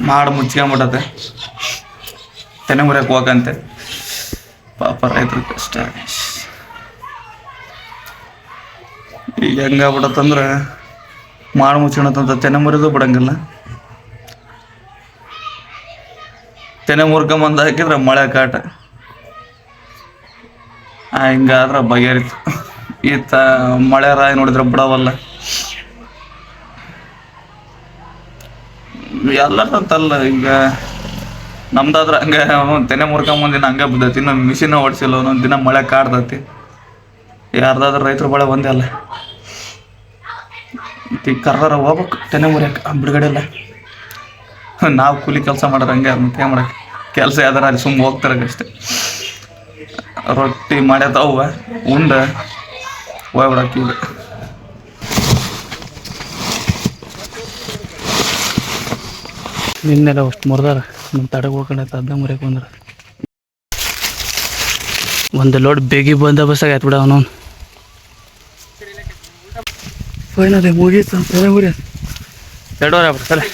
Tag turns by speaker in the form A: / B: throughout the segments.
A: ಮಾಡಿ ಮುಚ್ಕೊಂಬಿಟ್ಟತೆ ತೆನೆ ಮುರಿಯಕ್ಕೆ ಹೋಗಂತೆ. ಪಾಪ ರೈತರು ಕಷ್ಟ. ಈಗ ಹೆಂಗಾಗ್ಬಿಡತ್ತಂದ್ರೆ ಮಾಡಿ ಮುಚ್ಕೊಳತ್ತಂತ ತೆನೆ ಮುರಿದು ಬಿಡಂಗಿಲ್ಲ. ತೆನೆ ಮುರ್ಕೊಂಬಂದು ಹಾಕಿದ್ರೆ ಮಳೆ ಕಾಟ. ಹಿಂಗಾದ್ರೆ ಬಗೆಹರಿತು. ಈತ ಮಳೆ ರಾಯ ನೋಡಿದ್ರೆ ಬಿಡವಲ್ಲ. ಎಲ್ಲರಂತಲ್ಲ ಈಗ ನಮ್ದಾದ್ರ ಹಂಗೆ ತೆನೆ ಮುರ್ಕೊಂಬಂದಿನ ಹಂಗೆ ಬಿದ್ದೈತಿ. ಇನ್ನು ಮಿಷಿನ್ ಓಡಿಸಿಲ್ಲ, ಒಂದೊಂದು ದಿನ ಮಳೆ ಕಾಡ್ತೈತಿ ಯಾರ್ದಾದ್ರ ರೈತರು ಬಳೆ ಒಂದೇ ಅಲ್ಲ ಈಗ ಹೋಗ್ಬೇಕು, ತೆನೆ ಮುರಿಯಕ್ಕೆ ಬಿಡುಗಡೆ ಇಲ್ಲ ನಾವು ಕೂಲಿ ಕೆಲಸ ಮಾಡೋರು ಹಂಗೆ ಮತ್ತೆ ಮಾಡಕ್ಕೆ ಕೆಲಸ ಯಾವ್ದಾರ ಅಲ್ಲಿ ಸುಮ್ಮ ಹೋಗ್ತಾರೆ ಅಷ್ಟೇ. ರೊಟ್ಟಿ ಮಾಡ್ಯದವ ಉಂಡ ಹೋಗ್ಬಿಡಕ್ಕೆ ಈಗ.
B: ನಿನ್ನೆಲ್ಲ ಅಷ್ಟು ಮುರಿದಾರ. ನಮ್ಮ ತಡೆಗೆ ಹೋಗ್ಕೊಂಡೈತೆ ಅದನ್ನ ಮುರಿಯಕ್ಕೆ ಬಂದ್ರ. ಒಂದು ಲೋಡ್ ಬೇಗಿ ಬಂದ ಬಸ್ಸಾಗ ಆಯ್ತು ಬಿಡ ಅವನು ಫೈನಲ್ ಮುಗೀತು ತಲೆ ಮುರಿ ಎರಡೂವರೆ ಆಗ್ಬಿಡ್ತಲ್ಲ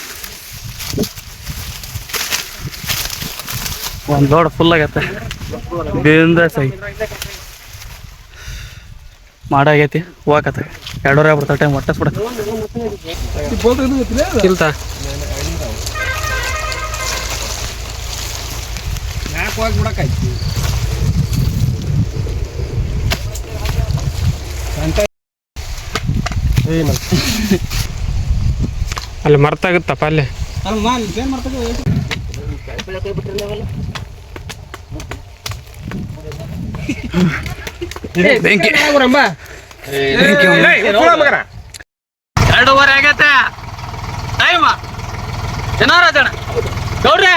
B: ಒಂದು ಲೋಡ್ ಫುಲ್ ಆಗೈತೆ. ಬೇಂದ ಸೈ. ಮಾಡಾಗೈತಿ ಹೋಗತ್ತೆ ಎರಡೂವರೆ ಆಗ್ಬಿಡ್ತಾರೆ ಟೈಮ್ ಹೊಟ್ಟೆ ಬಿಡತ್ತೆ ಇಲ್ತಾ
C: ಯಾಕೆ ಹೋಗಿ ಬಿಡಕ್ಕಾಯ್ತು ಅಂತ
D: ಅಲ್ಲಿ ಮರ್ತಾಗುತ್ತಪ್ಪ ಅಲ್ಲೇ.
C: ಅಲ್ಲಿ ಏನ್ ಮಾಡ್ತದೆ
B: ಬೆಂಕಿ.
A: ಎರಡೂವರೆ ಆಗೈತೆ. ಟೈಮ್. ಜನ ಗೌಡ್ರೆ.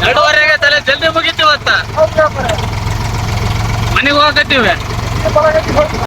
A: ಎರಡೂವರೆ ತಲೆ ಜಲ್ದಿ ಮುಗಿತೀವತ್ತ? ಮನೆಗೆ ಹೋಗತ್ತೀವಿ